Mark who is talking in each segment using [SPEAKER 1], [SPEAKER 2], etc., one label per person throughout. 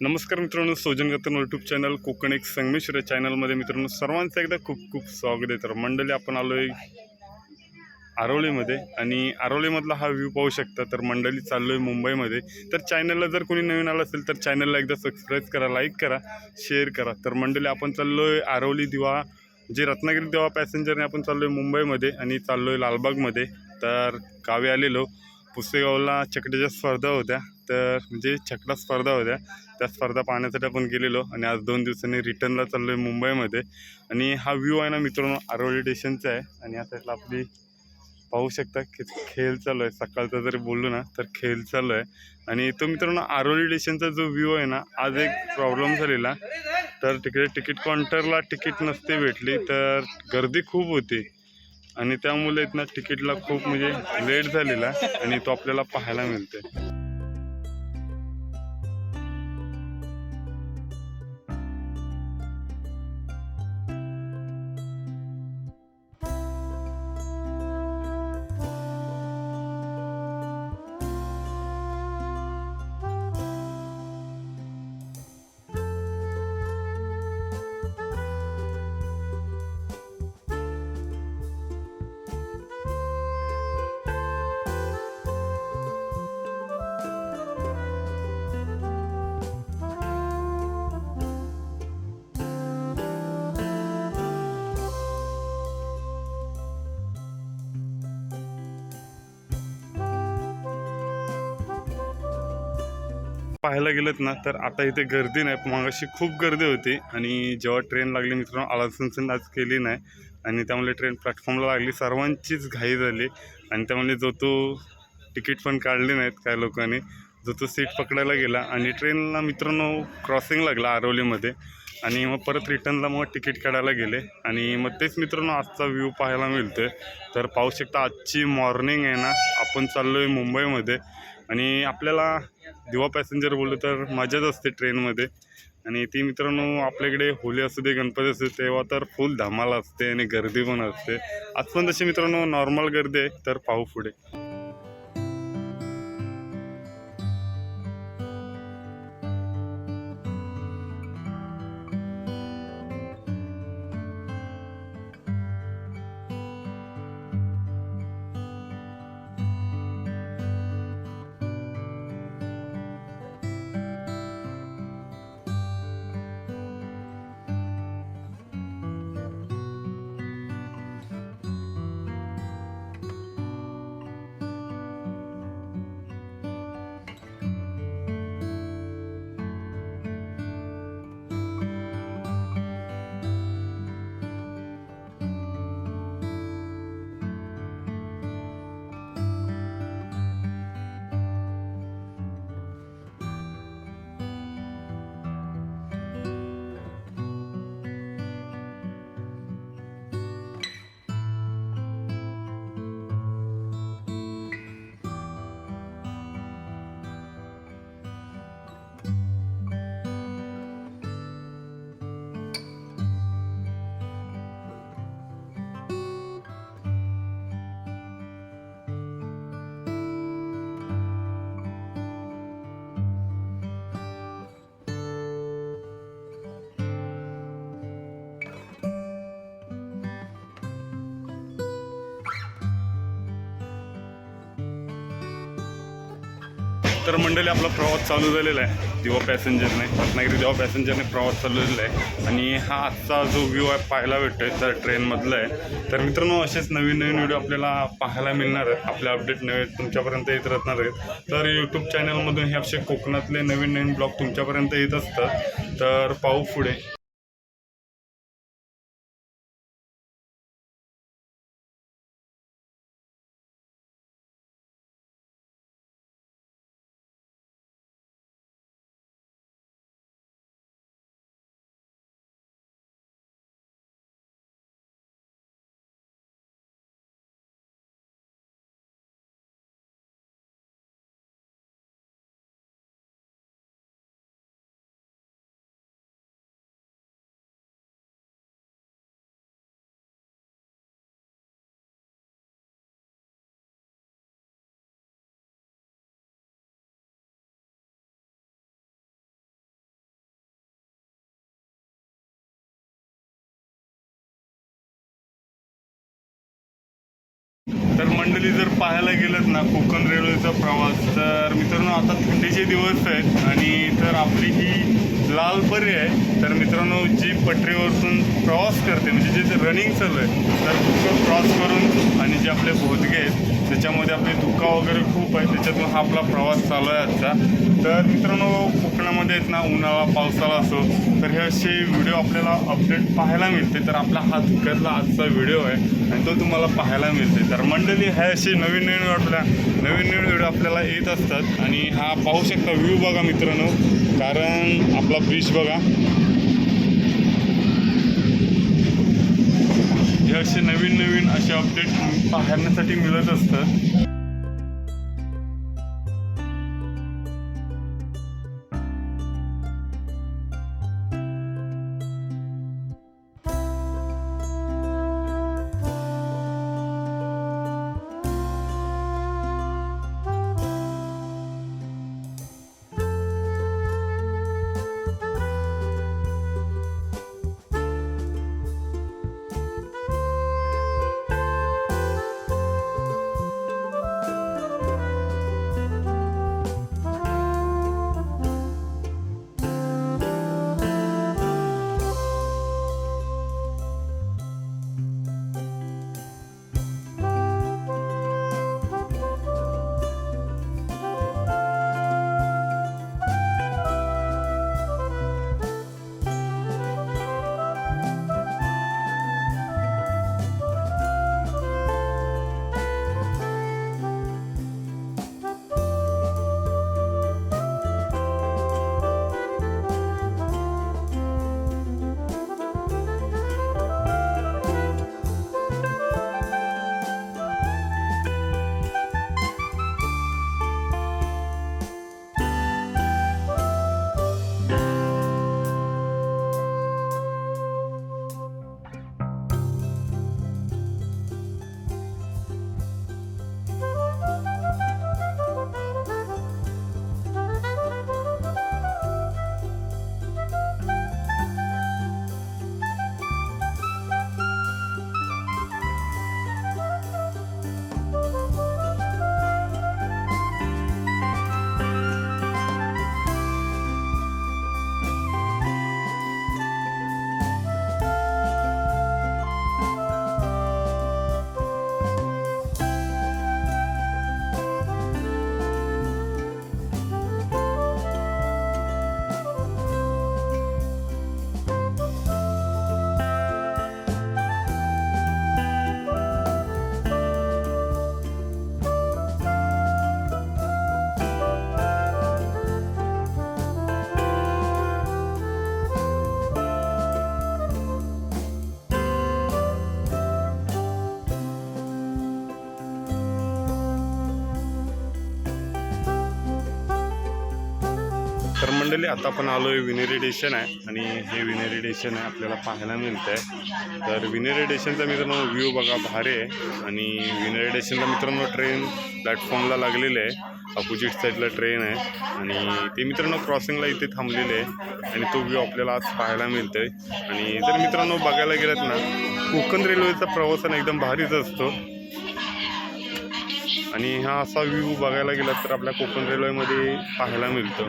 [SPEAKER 1] नमस्कार मित्रांनो सोजन गतन यूट्यूब चॅनल कोकण एक संगमेश्वर या चॅनलमध्ये मित्रांनो सर्वांचं एकदा खूप खूप स्वागत आहे. तर मंडळी आपण आलो आहे आरोलीमध्ये आणि आरोलीमधला हा व्ह्यू पाहू शकता. तर मंडळी चाललो आहे मुंबईमध्ये तर चॅनलला जर कोणी नवीन आलं असेल तर चॅनलला एकदा सबस्क्राईब करा लाईक करा शेअर करा. तर मंडळी आपण चाललो आहे आरोली दिवा जे रत्नागिरी दिवा पॅसेंजरने आपण चाललो आहे मुंबईमध्ये आणि चाललो आहे लालबागमध्ये तर गावी आलेलो पुसेगावला चकड्याच्या स्पर्धा होत्या. तर म्हणजे छकडा स्पर्धा होत्या. त्या स्पर्धा पाहण्यासाठी आपण गेलेलो आणि आज दोन दिवसांनी रिटर्नला चाललो आहे मुंबईमध्ये. आणि हा व्ह्यू आहे ना मित्रांनो आरोली स्टेशनचा आहे. आणि या साईडला आपली पाहू शकता की खेळ चालू आहे. सकाळचा जरी बोललो ना तर खेळ चालू आहे. आणि तो मित्रांनो आरोली स्टेशनचा जो व्ह्यू आहे ना आज एक प्रॉब्लेम झालेला. तर तिकडे तिकीट काउंटरला तिकीट नसते भेटली तर गर्दी खूप होती. आणि त्यामुळे इथनं तिकीटला खूप म्हणजे लेट झालेला आणि तो आपल्याला पाहायला मिळते पाहायला गेलं ना तर आता इथे गर्दी नाही. मागाशी खूप गर्दी होती आणि जेव्हा ट्रेन लागली मित्रांनो आलासनसन आज केली नाही. आणि त्यामुळे ट्रेन प्लॅटफॉर्मला लागली सर्वांचीच घाई झाली. आणि त्यामुळे जो तो तिकीट पण काढले नाहीत काही लोकांनी. जो तो सीट पकडायला गेला आणि ट्रेनला मित्रांनो क्रॉसिंग लागला आरवलीमध्ये. आणि मग परत रिटर्नला मग तिकीट काढायला गेले. आणि मग तेच मित्रांनो आजचा व्ह्यू पाहायला मिळतोय. तर पाहू शकता आजची मॉर्निंग आहे ना आपण चाललो आहे मुंबईमध्ये. आणि आपल्याला दिवा पॅसेंजर बोललो तर मजाच असते ट्रेनमध्ये. आणि ती मित्रांनो आपल्याकडे होली असू दे गणपती असू दे तेव्हा तर फुल धमाल असते आणि गर्दी पण असते. आज पण तशी मित्रांनो नॉर्मल गर्दी आहे तर पाहू पुढे. तर मंडळी आपला प्रवास चालू झालेला आहे. दिवा पॅसेंजरने रत्नागिरी दिवा पॅसेंजरने प्रवास चालू झालेला आहे. आणि हा आजचा जो व्ह्यू आहे पाहायला भेटतो आहे तर ट्रेनमधला आहे. तर मित्रांनो असेच नवीन नवीन व्हिडिओ आपल्याला पाहायला मिळणार आहेत. आपले अपडेट नवे तुमच्यापर्यंत येत राहणार आहेत. तर यूट्यूब चॅनलमधून हे असे कोकणातले नवीन नवीन ब्लॉग तुमच्यापर्यंत येत असतात. तर पाहू पुढे. तर मंडळी जर पाहायला गेलं ना कोकण रेल्वेचा प्रवास तर मित्रांनो आता थंडीचे दिवस आहेत आणि तर आपली ही लाल परी आहे. तर मित्रांनो जी पटरीवरतून प्रवास करते म्हणजे जे रनिंग चालू आहे तर धुकं क्रॉस करून आणि जे आपले भोदगे आहेत त्याच्यामध्ये आपले धुका वगैरे खूप आहे त्याच्यातून हा आपला प्रवास चालू आहे आजचा. तर मित्रांनो कोकणामध्ये आहेत ना उन्हाळा पावसाळा असो तर हे असे व्हिडिओ आपल्याला अपडेट पाहायला मिळते. तर आपला हा धुक्यातला आजचा व्हिडिओ आहे. आणि तो तुम्हाला पाहायला मिळते तर मंडळी हे असे नवीन नवीन आपल्या नवीन नवीन व्हिडिओ आपल्याला येत असतात आणि हा पाहू शकता व्ह्यू बघा मित्रांनो. कारण आपला ब्रिज बघा. हे असे नवीन नवीन असे अपडेट पाहण्यासाठी मिळत असतात. मंडळी आता आपण आलो आहे विनेरी स्टेशन आहे आणि हे विनेरी स्टेशन आहे आपल्याला पाहायला मिळतं आहे तर विनेरी स्टेशनचा मित्रांनो व्ह्यू बघा भारी आहे. आणि विनेरी स्टेशनला मित्रांनो ट्रेन प्लॅटफॉर्मला लागलेले आहे. अपोजिट साईडला ट्रेन आहे. आणि ते मित्रांनो क्रॉसिंगला इथे थांबलेले आहे. आणि तो व्ह्यू आपल्याला आज पाहायला मिळतोय. आणि जर मित्रांनो बघायला गेलात ना कोकण रेल्वेचा प्रवासन एकदम भारीच असतो. आणि हा असा व्ह्यू बघायला गेला तर आपल्या कोकण रेल्वेमध्ये पाहायला मिळतं.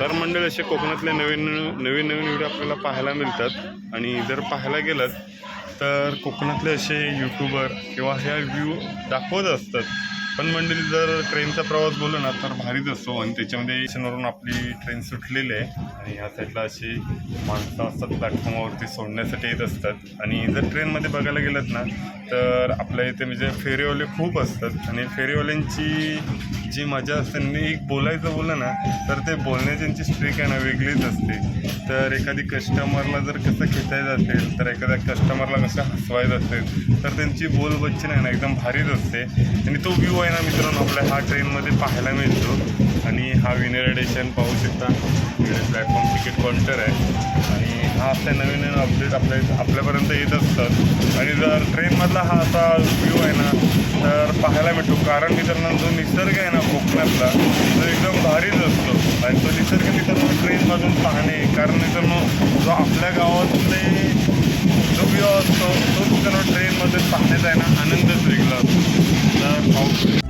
[SPEAKER 1] तर मंडळ असे कोकणातले नवीन नवीन नवीन व्हिडिओ आपल्याला पाहायला मिळतात. आणि जर पाहायला गेलं तर कोकणातले असे यूट्यूबर किंवा ह्या व्ह्यू दाखवत असतात. पण मंडळी जर ट्रेनचा प्रवास बोललो ना तर भारीच असतो. आणि त्याच्यामध्ये स्टेशनवरून आपली ट्रेन सुटलेली आहे. आणि ह्या साईडला अशी माणसं असतात प्लॅटफॉर्मवरती सोडण्यासाठी येत असतात. आणि जर ट्रेनमध्ये बघायला गेलं ना तर आपल्या इथे म्हणजे फेरीवाले खूप असतात आणि फेरीवाल्यांची जी मजा असते आणि एक बोलायचं बोललं ना तर ते बोलण्याची स्ट्रीक आहे ना वेगळीच असते. तर एखादी कस्टमरला जर कसं खेचायचं असेल तर एखाद्या कस्टमरला कसं हसवायचं असेल तर त्यांची बोलबच्ची नाही ना एकदम भारीच असते. आणि तो व्ह्यू आहे ना मित्रांनो आपल्या हा ट्रेनमध्ये पाहायला मिळतो. आणि हा विनर एडिशन पाहू शकता. प्लॅटफॉर्म तिकीट काउंटर आहे. हा आपल्या नवीन नवीन अपडेट आपल्या आपल्यापर्यंत येत असतात आणि जर ट्रेनमधला हा असा व्ह्यू आहे ना तर पाहायला मिळतो कारण मित्रांनो जो निसर्ग आहे ना कोकणातला तो एकदम भारीच असतो. आणि तो निसर्ग मित्रांनो ट्रेनमधून पाहणे कारण मित्रांनो जो आपल्या गावातले जो व्ह्यू असतो तो मित्रांनो ट्रेनमध्ये पाहण्याचा आहे ना आनंदच वेगळा असतो तर पाऊस